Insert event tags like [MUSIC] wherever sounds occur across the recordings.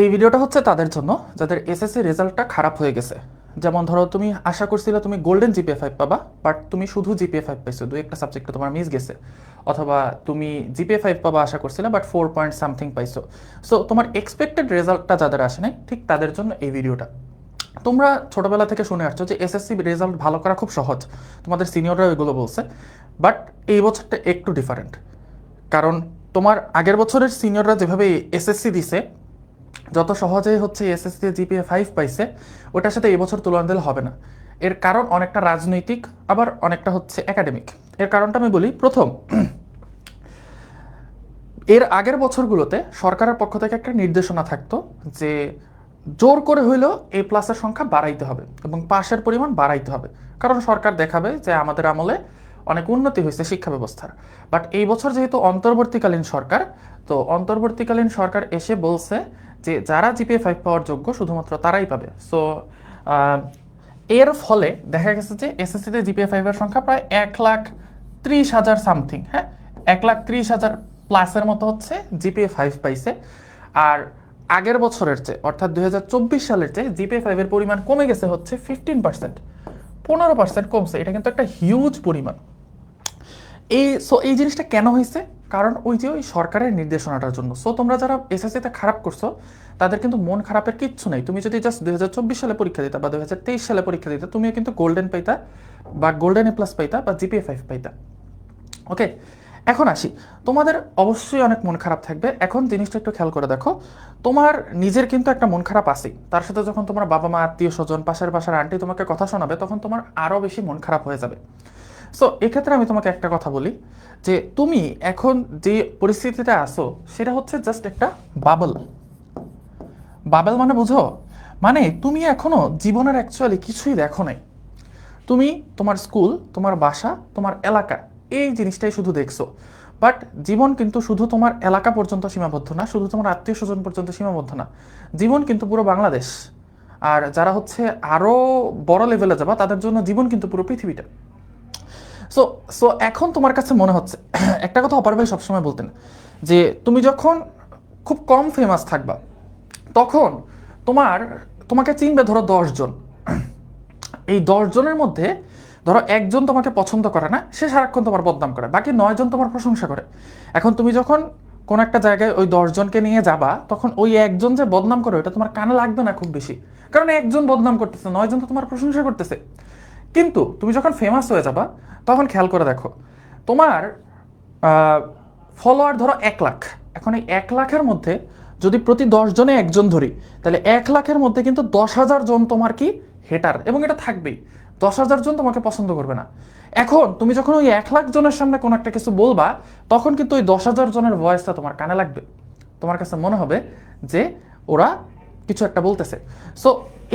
এই ভিডিওটা হচ্ছে তাদের জন্য, যাদের এসএসসি রেজাল্টটা খারাপ হয়ে গেছে। যেমন ধরো, তুমি আশা করছিলে তুমি গোল্ডেন জিপিএ ফাইভ পাবা বাট তুমি শুধু জিপিএ ফাইভ পাইছো দু একটা সাবজেক্টে তোমার মিস গেছে। অথবা তুমি জিপিএ ফাইভ পাবা আশা করছিলে বাট ফোর পয়েন্ট সামথিং পাইছো। সো তোমার এক্সপেক্টেড রেজাল্টটা যাদের আসে নাই, ঠিক তাদের জন্য এই ভিডিওটা। তোমরা ছোটবেলা থেকে শুনে আসছো যে এসএসসি রেজাল্ট ভালো করা খুব সহজ। তোমাদের সিনিয়ররা এগুলো বলছে বাট এই বছরটা একটু ডিফারেন্ট কারণ তোমার আগের বছরের সিনিয়ররা যেভাবে এসএসসি দিছে যত সহজেই হচ্ছে এসএসসি জিপিএ ফাইভ পাইছে, ওটার সাথে এই বছর তুলনা দিলে হবে না। এর কারণ অনেকটা রাজনৈতিক, আবার অনেকটা হচ্ছে একাডেমিক এর কারণটা আমি বলি, প্রথম, এর আগের বছরগুলোতে সরকারের পক্ষ থেকে একটা নির্দেশনা থাকতো যে জোর করে হইলেও এ প্লাসের সংখ্যা বাড়াইতে হবে এবং পাশের পরিমাণ বাড়াইতে হবে। কারণ সরকার দেখাবে যে আমাদের আমলে অনেক উন্নতি হয়েছে শিক্ষা ব্যবস্থার। বাট এই বছর যেহেতু অন্তর্বর্তীকালীন সরকার, তো অন্তর্বর্তীকালীন সরকার এসে বলছে যে যারা জিপিএ ফাইভ পাওয়ার যোগ্য শুধুমাত্র তারাই পাবে। সো এর ফলে দেখা গেছে যে এসএসসিতে জিপিএ ফাইভের সংখ্যা প্রায় এক লাখ ত্রিশ হাজার সামথিং হ্যাঁ? এক লাখ ত্রিশ হাজার প্লাসের মতো হচ্ছে জিপিএ ফাইভ পাইছে। আর আগের বছরের চেয়ে, অর্থাৎ দুই হাজার চব্বিশ সালের চেয়ে জিপিএ ফাইভের পরিমাণ কমে গেছে হচ্ছে ফিফটিন পার্সেন্ট পনেরো পার্সেন্ট কমছে, এটা কিন্তু একটা হিউজ পরিমাণ। এই সো এই জিনিসটা কেন হয়েছে কারণ ওই যে ওই সরকারের নির্দেশনাটার জন্য। সো তোমরা যারা এসএসসিতে খারাপ করছ, তাদের কিন্তু মন খারাপের কিচ্ছু নেই। তুমি যদি জাস্ট দুই সালে পরীক্ষা দিতা বা দুই সালে পরীক্ষা দিতা, তুমিও কিন্তু গোল্ডেন পাইতা বা গোল্ডেন এ প্লাস পাইতা বা জিপিএ ফাইভ পাইতা। ওকে এখন আসি। তোমাদের অবশ্যই অনেক মন খারাপ থাকবে। এখন জিনিসটা একটু খেয়াল করে দেখো। তোমার নিজের কিন্তু একটা মন খারাপ আসেই তার সাথে যখন তোমার বাবা মা আত্মীয় স্বজন পাশের পাশের আন্টি তোমাকে কথা শোনাবে, তখন তোমার আরও বেশি মন খারাপ হয়ে যাবে। সো এক্ষেত্রে আমি তোমাকে একটা কথা বলি, যে তুমি এখন যে পরিস্থিতিতে আসো সেটা হচ্ছে জাস্ট একটা বাবল বাবেল মানে বুঝো? মানে তুমি এখনও জীবনের অ্যাকচুয়ালি কিছুই দেখো নাই। তুমি তোমার স্কুল তোমার বাসা, তোমার এলাকা, এই জিনিসটাই শুধু দেখছ। বাট জীবন কিন্তু শুধু তোমার এলাকা পর্যন্ত সীমাবদ্ধ না, শুধু তোমার আত্মীয় স্বজন পর্যন্ত সীমাবদ্ধ না। জীবন কিন্তু পুরো বাংলাদেশ। আর যারা হচ্ছে আরও বড় লেভেলে যাবা, তাদের জন্য জীবন কিন্তু পুরো পৃথিবীটা। সো সো এখন তোমার কাছে মনে হচ্ছে, [CLEARS THROAT] একটা কথা অপার ভাই সবসময় বলতেন, যে তুমি যখন খুব কম ফেমাস থাকবা, তখন তোমার, তোমাকে চিনবে ধরো দশজন [CLEARS THROAT] এই দশজনের মধ্যে ধরো একজন তোমাকে পছন্দ করে না, সে সারাক্ষণ তোমার বদনাম করে, বাকি নয়জন তোমার প্রশংসা করে। এখন তুমি যখন কোনো একটা জায়গায় ওই দশজনকে নিয়ে যাবা, তখন ওই একজন যে বদনাম করে ওটা তোমার কানে লাগবে না খুব বেশি। কারণ একজন বদনাম করতেছে, নয়জন তো তোমার প্রশংসা করতেছে। কিন্তু তুমি যখন ফেমাস হয়ে যাবা, তখন খেয়াল করে দেখো, তোমার ফলোয়ার ধরো এক লাখ। এখন এই এক লাখের মধ্যে যদি প্রতি জনে একজন ধরি, তাহলে এক লাখের মধ্যে কিন্তু দশ হাজার জন তোমার কি? হেটার এবং এটা থাকবেই। দশ হাজার জন তোমাকে পছন্দ করবে না। এখন তুমি যখন ওই এক লাখ জনের সামনে কোনো একটা কিছু বলবা, তখন কিন্তু ওই দশ হাজার জনের ভয়েসটা তোমার কানে লাগবে। তোমার কাছে মনে হবে যে ওরা কিছু একটা বলতেছে। সো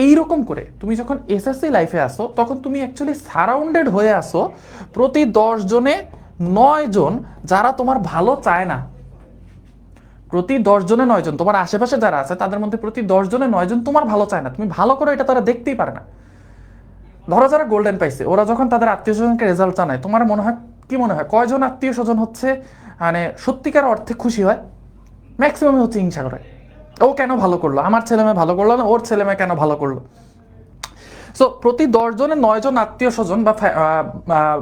এইরকম করে তুমি যখন এসএসসি লাইফে আসো, তখন তুমি অ্যাকচুয়ালি সারাউন্ডেড হয়ে আসো প্রতি দশ জনে নয় জন যারা তোমার ভালো চায় না। প্রতি দশ জনে নয় জন, তোমার আশেপাশে যারা আছে, তাদের মধ্যে প্রতি দশ জনে নয় জন তোমার ভালো চায় না। তুমি ভালো করে এটা তারা দেখতেই পারে না। ধরো যারা গোল্ডেন পাইছে, ওরা যখন তাদের আত্মীয় স্বজনকে রেজাল্ট জানায়, তোমার মনে হয়, কি মনে হয়? কয়জন আত্মীয় স্বজন হচ্ছে মানে সত্যিকার অর্থে খুশি হয়? ম্যাক্সিমামই হচ্ছে হিংসা করে। ও কেন ভালো করল? আমার ছেলে মেয়ে ভালো করল না, ওর ছেলে মেয়ে কেন ভালো করল? সো প্রতি দশজনে নয়জন আত্মীয় স্বজন বা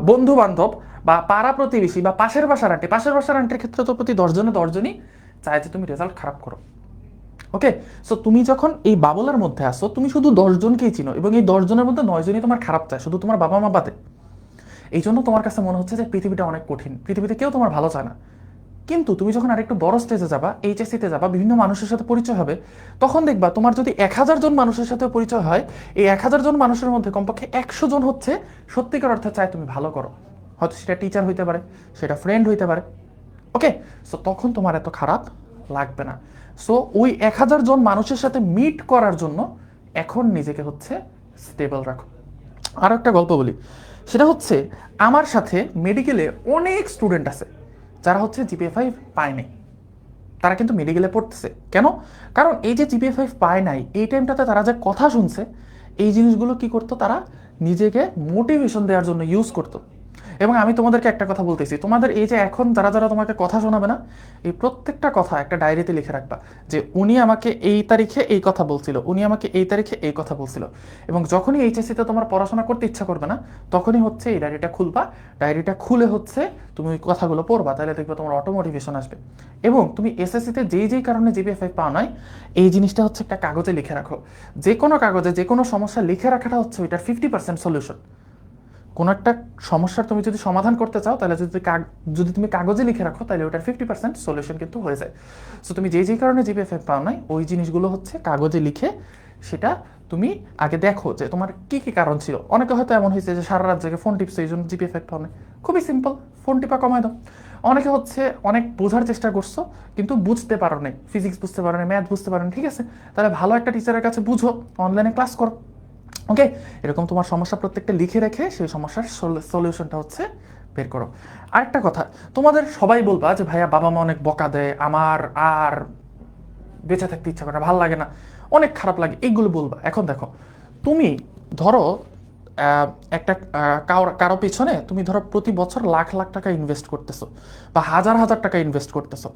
বন্ধু বান্ধব বা পাড়া প্রতিবেশী বা পাশের বাসার আন্টি, পাশের বাসার আন্টির ক্ষেত্রে তো প্রতি দশজনে দশজনই চায় যে তুমি রেজাল্ট খারাপ করো। ওকে সো তুমি যখন এই বাবলার মধ্যে আসো, তুমি শুধু দশজনকেই চিনো এবং এই দশজনের মধ্যে নয়জনই তোমার খারাপ চায়, শুধু তোমার বাবা মা বাদে। এই জন্য তোমার কাছে মনে হচ্ছে যে পৃথিবীটা অনেক কঠিন, পৃথিবীতে কেউ তোমার ভালো চায় না। কিন্তু তুমি যখন আরেকটু বড় স্টেজে যাবা এইচএসসিতে যাবা, বিভিন্ন মানুষের সাথে পরিচয় হবে, তখন দেখবা তোমার যদি এক হাজার জন মানুষের সাথে পরিচয় হয়, এই এক হাজার জন মানুষের মধ্যে কমপক্ষে একশো জন হচ্ছে সত্যিকার অর্থে চায় তুমি ভালো করো। হয়তো সেটা টিচার হইতে পারে, সেটা ফ্রেন্ড হইতে পারে। ওকে সো তখন তোমার এত খারাপ লাগবে না। সো ওই এক হাজার জন মানুষের সাথে মিট করার জন্য এখন নিজেকে হচ্ছে স্টেবল রাখো। আর একটা গল্প বলি, সেটা হচ্ছে আমার সাথে মেডিকেলে অনেক স্টুডেন্ট আছে। যারা হচ্ছে জিপিএ ফাইভ পায় নাই, তারা কিন্তু মেডিকেলে পড়তেছে। কেন? কারণ এই যে জিপিএ ফাইভ পায় নাই, এই টাইমটাতে তারা যে কথা শুনছে, এই জিনিসগুলো কি করতো? তারা নিজেকে মোটিভেশন দেওয়ার জন্য ইউজ করতো। এবং আমি তোমাদেরকে একটা কথা বলতেছি। তোমাদের এই যে এখন যারা যারা তোমাকে কথা শোনাবে না, এই প্রত্যেকটা কথা একটা ডায়েরিতে লিখে রাখবা যে উনি আমাকে এই তারিখে এই কথা বলছিল, উনি আমাকে এই তারিখে এই কথা বলছিল। এবং যখনই এইচএসসিতে তোমার পড়াশোনা করতে ইচ্ছা করবে না, তখনই হচ্ছে এই ডায়েরিটা খুলবা। ডায়েরিটা খুলে হচ্ছে তুমি ওই কথাগুলো পড়বা, তাহলে দেখবে তোমার অটো মোটিভেশন আসবে। এবং তুমি এসএসসিতে যেই যেই কারণে জিপিএফআই পাও নয় এই জিনিসটা হচ্ছে একটা কাগজে লিখে রাখো। যে কোনো কাগজে, যে কোনো সমস্যা লিখে রাখাটা হচ্ছে ওইটার ফিফটি পার্সেন্ট সলিউশন কোনো একটা সমস্যার তুমি যদি সমাধান করতে চাও, তাহলে যদি যদি তুমি কাগজে লিখে রাখো, তাহলে ওটার ফিফটি পার্সেন্ট সলিউশন কিন্তু হয়ে যায়। সো তুমি যেই যেই কারণে জিপিএফআই পাও নাই, ওই জিনিসগুলো হচ্ছে কাগজে লিখে সেটা তুমি আগে দেখো যে তোমার কি কি কারণ ছিল। অনেকে হয়তো এমন হয়েছে যে সারা রাত জেগে ফোন টিপছে এই জন্য জিপিএফআই পাও নাই। খুবই সিম্পল ফোন টিপা কমায় দাও। অনেকে হচ্ছে অনেক বোঝার চেষ্টা করছ, কিন্তু বুঝতে পারো নাই। ফিজিক্স বুঝতে পারো নাই ম্যাথ বুঝতে পারো নাই, ঠিক আছে? তাহলে ভালো একটা টিচারের কাছে বুঝো অনলাইনে ক্লাস করো। ওকে এরকম তোমার সমস্যা প্রত্যেকটা লিখে রেখে সেই সমস্যার সলিউশনটা হচ্ছে বের করো। আরেকটা কথা, তোমাদের সবাই বলবা যে, ভাইয়া, বাবা মা অনেক বকা দেয়, আমার আর বেঁচে থাকতে ইচ্ছা করে না, ভালো লাগে না। অনেক খারাপ লাগে, এইগুলো বলবা। এখন দেখো, তুমি ধরো একটা কারও কারও পিছনে তুমি ধরো প্রতি বছর লাখ লাখ টাকা ইনভেস্ট করতেছো বা হাজার হাজার টাকা ইনভেস্ট করতেছো।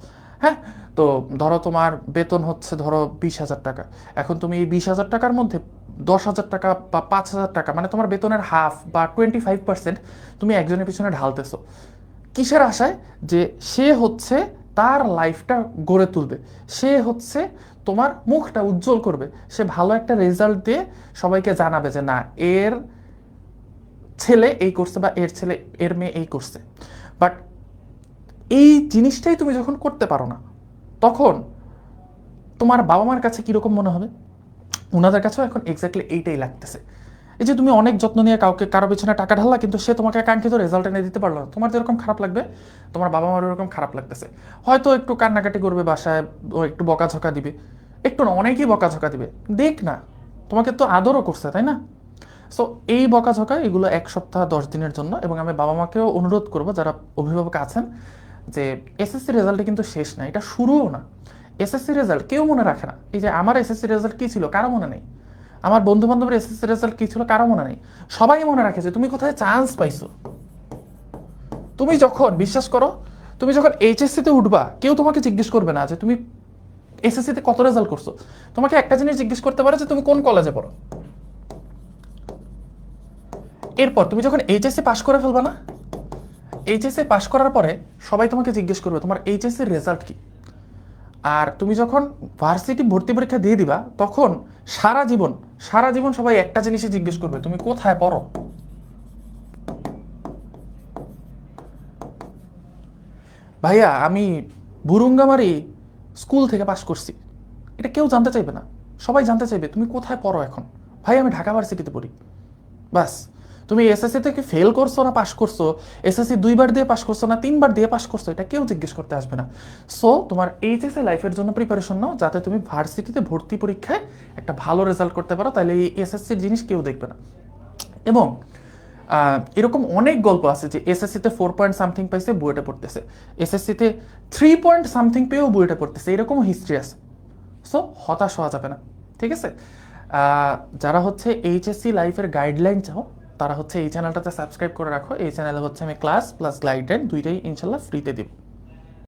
হ্যাঁ? তো ধরো তোমার বেতন হচ্ছে ধরো বিশ হাজার টাকা। এখন তুমি এই বিশ হাজার টাকার মধ্যে দশ হাজার টাকা বা পাঁচ হাজার টাকা মানে তোমার বেতনের হাফ বা টোয়েন্টি ফাইভ পার্সেন্ট তুমি একজনের পিছনে ঢালতেছো। কিসের আশায়? যে সে হচ্ছে তার লাইফটা গড়ে তুলবে। সে হচ্ছে তোমার মুখটা উজ্জ্বল করবে। সে ভালো একটা রেজাল্ট দিয়ে সবাইকে জানাবে যে, না, এর ছেলে এই করছে বা এর ছেলে, এর মেয়ে এই করছে। বাট এই জিনিসটাই তুমি যখন করতে পারো না, তখন তোমার বাবা মার কাছে কীরকম মনে হবে? ওনাদের কাছেও এখন এক্স্যাক্টলি এইটাই লাগতেছে। এই যে তুমি অনেক যত্ন নিয়ে কাউকে, কারও পিছনে টাকা ঢাললা, কিন্তু সে তোমাকে কাঙ্ক্ষিত রেজাল্ট এনে দিতে পারল না। তোমার যেরকম খারাপ লাগবে, তোমার বাবা মার এরকম খারাপ লাগতেছে। হয়তো একটু কান্নাকাটি করবে বাসায় একটু বকাঝকা দিবে। একটু না, অনেকেই বকাঝকা দিবে। দেখ না, তোমাকে তো আদরও করছে, তাই না? সো এই বকাঝকা এগুলো এক সপ্তাহ, দশ দিনের জন্য, এবং আমি বাবা মাকেও অনুরোধ করব, যারা অভিভাবক আছেন যে এসএসসি রেজাল্টে কিন্তু শেষ না, এটা শুরুও না। এসএসসি রেজাল্ট কেউ মনে রাখে না। এই যে আমার এসএসসি রেজাল্ট কি ছিল, কারও মনে নেই। আমার বন্ধু বান্ধবের এসএসসি রেজাল্ট কি ছিল, কারও মনে নেই। সবাই মনে রাখে যে তুমি কোথায় চান্স পাইছো। তুমি যখন, বিশ্বাস করো, তুমি যখন এইচএসসিতে উঠবা, কেউ তোমাকে জিজ্ঞেস করবে না যে তুমি এসএসসিতে কত রেজাল্ট করছ। তোমাকে একটা জিনিস জিজ্ঞেস করতে পারে যে তুমি কোন কলেজে পড়ো। এরপর তুমি যখন এইচএসসি পাশ করে ফেলবা না এইচএসসি পাশ করার পরে সবাই তোমাকে জিজ্ঞেস করবে, তোমার এইচএসসির রেজাল্ট কি? আর তুমি যখন ভার্সিটি ভর্তি পরীক্ষা দিয়ে দিবা, তখন সারা জীবন সারা জীবন সবাই একটা জিনিসই জিজ্ঞেস করবে, তুমি কোথায় পড়ো? ভাইয়া, আমি বুরুঙ্গামারি স্কুল থেকে পাশ করছি। এটা কেউ জানতে চাইবে না। সবাই জানতে চাইবে, তুমি কোথায় পড়ো এখন? ভাই আমি ঢাকা ভার্সিটিতে পড়ি। বাস। তুমি এসএসসি থেকে ফেল করছ না পাশ করছ? এসএসসি দুইবার দিয়ে পাশ করছ না তিনবার দিয়ে পাশ করছ? এটা কেউ জিজ্ঞেস করতে আসবে না। সো তোমার এইচএসসি লাইফের জন্য প্রিপারেশন নাও, যাতে তুমি ভার্সিটিতে ভর্তি পরীক্ষায় একটা ভালো রেজাল্ট করতে পারো, তাহলে এই এসএসসির জিনিস কেউ দেখবে না। এবং এরকম অনেক গল্প আছে যে এসএসসিতে ফোর পয়েন্ট সামথিং পাইছে বইটা পড়তেছে। এসএসসিতে থ্রি পয়েন্ট সামথিং পেয়েও বইটা পড়তেছে, এরকমও হিস্ট্রি আছে। সো হতাশ হওয়া যাবে না, ঠিক আছে? যারা হচ্ছে এইচএসসি লাইফের গাইডলাইন চাও তারা হচ্ছে এই চ্যানেলটাতে সাবস্ক্রাইব করে রাখো। এই চ্যানেলে হচ্ছে আমি ক্লাস প্লাস গ্লাইডেন দুইটাই ইনশাল্লাহ ফ্রিতে দিব।